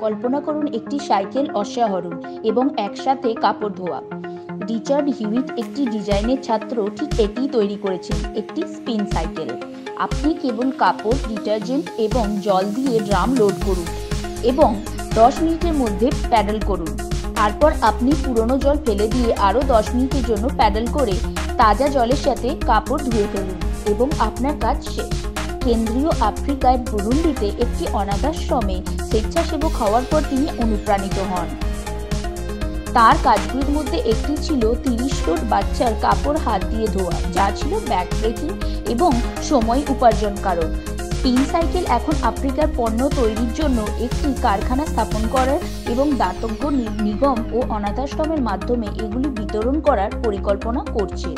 কল্পনা করুন একটি সাইকেল অশ্বারোহণ এবং একসাথে কাপড় ধোয়া। রিচার্ড হিউইট একটি ডিজাইনের ছাত্র, ঠিক এটি তৈরি করেছেন, একটি স্পিন সাইকেল। আপনি কেবল কাপড়, ডিটারজেন্ট এবং জল দিয়ে ড্রাম লোড করুন এবং দশ মিনিটের মধ্যে প্যাডেল করুন। তারপর আপনি পুরনো জল ফেলে দিয়ে আরও দশ মিনিটের জন্য প্যাডেল করে তাজা জলের সাথে কাপড় ধুয়ে ফেলুন এবং আপনার কাজ শেষ। কেন্দ্রীয় আফ্রিকায় বুরুন্ডিতে একটি অনাথাশ্রমে স্বেচ্ছাসেবক হওয়ার পর তিনি অনুপ্রাণিত হন। তার কাজগুলির মধ্যে একটি ছিল তিরিশ লোট বাচ্চার কাপড় হাত দিয়ে ধোয়া, যা ছিল ব্যাক ব্রেকিং এবং সময় উপার্জনকারক স্পিন সাইকেল এখন আফ্রিকার পণ্য তৈরির জন্য একটি কারখানা স্থাপন করার এবং দাতব্য নিগম ও অনাথাশ্রমের মাধ্যমে এগুলি বিতরণ করার পরিকল্পনা করছে।